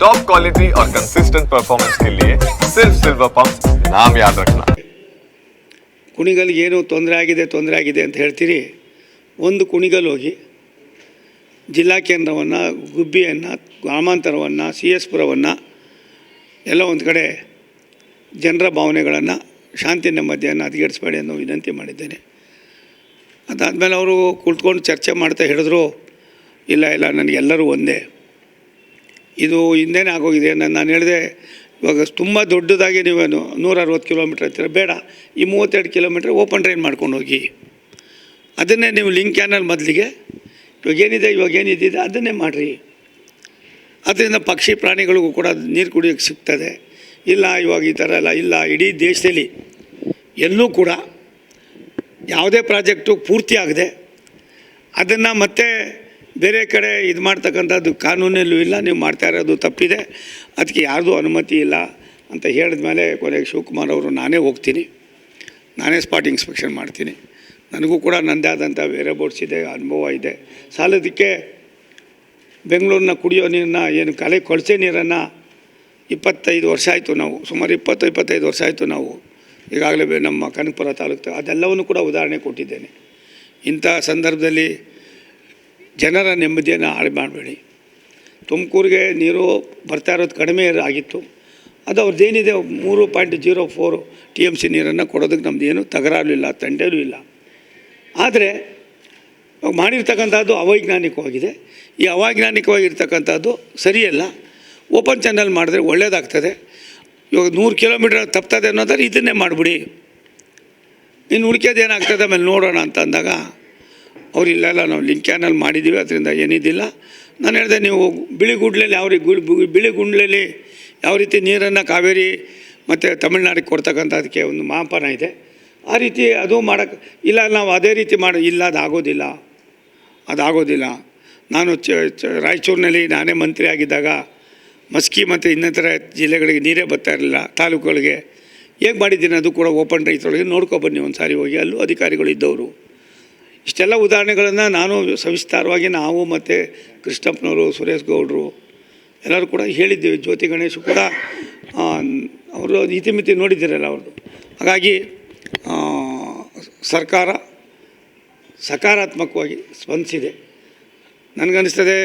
Top quality और consistent performance के लिए सिर्फ सिल्वर पंप नाम याद रखना ಕುಣಿಗಲ್ಗೆ ಏನು ತೊಂದರೆ ಆಗಿದೆ ತೊಂದರೆ ಆಗಿದೆ ಅಂತ ಹೇಳ್ತೀರಿ ಒಂದು ಕುಣಿಗಲ್ ಹೋಗಿ ಜಿಲ್ಲಾ ಕೇಂದ್ರವನ್ನು ಗುಬ್ಬಿಯನ್ನು ಗ್ರಾಮಾಂತರವನ್ನು ಸಿ ಎಸ್ ಪುರವನ್ನು ಎಲ್ಲ ಒಂದು ಕಡೆ ಜನರ ಭಾವನೆಗಳನ್ನು ಶಾಂತಿ ನೆಮ್ಮದಿಯನ್ನು ಹದಗೆಡಿಸ್ಬೇಡಿ ಅನ್ನೋ ವಿನಂತಿ ಮಾಡಿದ್ದೇನೆ ಅದಾದಮೇಲೆ ಅವರು ಕುಳಿತುಕೊಂಡು ಚರ್ಚೆ ಮಾಡ್ತಾ ಹೇಳಿದ್ರು ಇಲ್ಲ ಇಲ್ಲ ನನಗೆಲ್ಲರೂ ಒಂದೇ ಇದು ಹಿಂದೆನೇ ಆಗೋಗಿದೆ ನಾನು ನಾನು ಹೇಳಿದೆ. ಇವಾಗ ತುಂಬ ದೊಡ್ಡದಾಗಿ ನೀವೇನು ನೂರ ಅರವತ್ತು ಕಿಲೋಮೀಟ್ರ್ ಹತ್ತಿರ ಬೇಡ. ಈ ಮೂವತ್ತೆರಡು ಕಿಲೋಮೀಟ್ರ್ ಓಪನ್ ಟ್ರೈನ್ ಮಾಡ್ಕೊಂಡು ಹೋಗಿ. ಅದನ್ನೇ ನೀವು ಲಿಂಕ್ ಕ್ಯಾನಲ್ ಮೊದಲಿಗೆ. ಇವಾಗ ಏನಿದೆ ಇವಾಗ ಏನಿದೆ ಅದನ್ನೇ ಮಾಡಿರಿ. ಅದರಿಂದ ಪಕ್ಷಿ ಪ್ರಾಣಿಗಳಿಗೂ ಕೂಡ ನೀರು ಕುಡಿಯೋಕ್ಕೆ ಸಿಗ್ತದೆ. ಇಲ್ಲ, ಇವಾಗ ಈ ಥರ ಎಲ್ಲ ಇಲ್ಲ. ಇಡೀ ದೇಶದಲ್ಲಿ ಎಲ್ಲೂ ಕೂಡ ಯಾವುದೇ ಪ್ರಾಜೆಕ್ಟು ಪೂರ್ತಿ ಆಗದೆ ಅದನ್ನು ಮತ್ತೆ ಬೇರೆ ಕಡೆ ಇದು ಮಾಡ್ತಕ್ಕಂಥದ್ದು ಕಾನೂನಲ್ಲೂ ಇಲ್ಲ, ನೀವು ಮಾಡ್ತಾ ಇರೋದು ತಪ್ಪಿದೆ. ಅದಕ್ಕೆ ಯಾರ್ದು ಅನುಮತಿ ಇಲ್ಲ ಅಂತ ಹೇಳಿದ ಮೇಲೆ ಕೊನೆಗೆ ಶಿವಕುಮಾರ್ ಅವರು, ನಾನೇ ಹೋಗ್ತೀನಿ. ನಾನೇ ಸ್ಪಾಟ್ ಇನ್ಸ್ಪೆಕ್ಷನ್ ಮಾಡ್ತೀನಿ. ನನಗೂ ಕೂಡ ನನ್ನದೇ ಆದಂಥ ಬೇರೆ ಬೋರ್ಡ್ಸ್ ಇದೆ, ಅನುಭವ ಇದೆ. ಸಾಲದಕ್ಕೆ ಬೆಂಗಳೂರಿನ ಕುಡಿಯೋ ನೀರನ್ನ, ಏನು ಕಲೆ ಕೊಳಸೆ ನೀರನ್ನು ಇಪ್ಪತ್ತೈದು ವರ್ಷ ಆಯಿತು ನಾವು, ಸುಮಾರು ಇಪ್ಪತ್ತು, ಇಪ್ಪತ್ತೈದು ವರ್ಷ ಆಯಿತು ನಾವು. ಈಗಾಗಲೇ ನಮ್ಮ ಕನಕಪುರ ತಾಲೂಕು, ಅದೆಲ್ಲವನ್ನು ಕೂಡ ಉದಾಹರಣೆ ಕೊಟ್ಟಿದ್ದೇನೆ. ಇಂಥ ಸಂದರ್ಭದಲ್ಲಿ ಜನರ ನೆಮ್ಮದಿಯನ್ನು ಹಾಳು ಮಾಡಬೇಡಿ. ತುಮಕೂರಿಗೆ ನೀರು ಬರ್ತಾ ಇರೋದು ಕಡಿಮೆ ಆಗಿತ್ತು. ಅದು ಅವ್ರದ್ದೇನಿದೆ, ಮೂರು point zero four T M C ನೀರನ್ನು ಕೊಡೋದಕ್ಕೆ ನಮ್ದು ಏನು ತಕರಾರು ಇಲ್ಲ. ತಂಡೇಲೂ ಇಲ್ಲ ಆದರೆ ಮಾಡಿರ್ತಕ್ಕಂಥದ್ದು ಅವೈಜ್ಞಾನಿಕವಾಗಿದೆ. ಈ ಅವೈಜ್ಞಾನಿಕವಾಗಿರ್ತಕ್ಕಂಥದ್ದು ಸರಿಯಲ್ಲ. ಓಪನ್ ಚಾನಲ್ ಮಾಡಿದ್ರೆ ಒಳ್ಳೆಯದಾಗ್ತದೆ ಇವಾಗ ನೂರು ಕಿಲೋಮೀಟ್ರ್ ತಪ್ತದೆ ಅನ್ನೋದಾದ್ರೆ ಇದನ್ನೇ ಮಾಡಿಬಿಡಿ. ಇನ್ನು ಉಳಿಕೆದು ಏನಾಗ್ತದೆ ಆಮೇಲೆ ನೋಡೋಣ ಅಂತ ಅಂದಾಗ ಅವ್ರು ನಾವು ಲಿಂಕ್ ಕ್ಯಾನಲ್ ಮಾಡಿದ್ದೀವಿ ಅದರಿಂದ ಏನಿದ್ದಿಲ್ಲ ನಾನು ಹೇಳಿದೆ, ನೀವು ಬಿಳಿಗುಂಡ್ಲಲ್ಲಿ ಯಾವ ರೀತಿ ಬಿಳಿ ಗುಂಡ್ಲಲ್ಲಿ ಯಾವ ರೀತಿ ನೀರನ್ನು ಕಾವೇರಿ ಮತ್ತು ತಮಿಳ್ನಾಡಿಗೆ ಕೊಡ್ತಕ್ಕಂಥದಕ್ಕೆ ಒಂದು ಮಾಪನ ಇದೆ. ಆ ರೀತಿ ಅದು ಮಾಡೋಕ್ಕೆ ಇಲ್ಲ, ನಾವು ಅದೇ ರೀತಿ ಮಾಡಿ, ಇಲ್ಲ, ಅದು ಆಗೋದಿಲ್ಲ. ಅದಾಗೋದಿಲ್ಲ ನಾನು ಚ ಚ, ರಾಯಚೂರಿನಲ್ಲಿ ನಾನೇ ಮಂತ್ರಿ ಆಗಿದ್ದಾಗ ಮಸ್ಕಿ ಮತ್ತು ಇನ್ನಿತರ ಜಿಲ್ಲೆಗಳಿಗೆ ನೀರೇ ಬರ್ತಾ ಇರಲಿಲ್ಲ, ತಾಲೂಕುಗಳಿಗೆ. ಹೇಗೆ ಮಾಡಿದ್ದೀನಿ, ಅದು ಕೂಡ ಓಪನ್ ರೈತರೊಳಗೆ ನೋಡ್ಕೊಬನ್ನಿ ಒಂದು ಸಾರಿ ಹೋಗಿ. ಅಲ್ಲೂ ಅಧಿಕಾರಿಗಳು ಇದ್ದವರು. ಇಷ್ಟೆಲ್ಲ ಉದಾಹರಣೆಗಳನ್ನು ನಾನು ಸವಿಸ್ತಾರವಾಗಿ ನಾವು ಮತ್ತು ಕೃಷ್ಣಪ್ಪನವರು, ಸುರೇಶ್ ಗೌಡರು ಎಲ್ಲರೂ ಕೂಡ ಹೇಳಿದ್ದೀವಿ. ಜ್ಯೋತಿ ಗಣೇಶ್ ಕೂಡ ಅವರು ಇತಿಮಿತಿ ನೋಡಿದ್ದೀರಲ್ಲ ಅವ್ರದ್ದು. ಹಾಗಾಗಿ ಸರ್ಕಾರ ಸಕಾರಾತ್ಮಕವಾಗಿ ಸ್ಪಂದಿಸಿದೆ. ನನಗನ್ನಿಸ್ತದೆ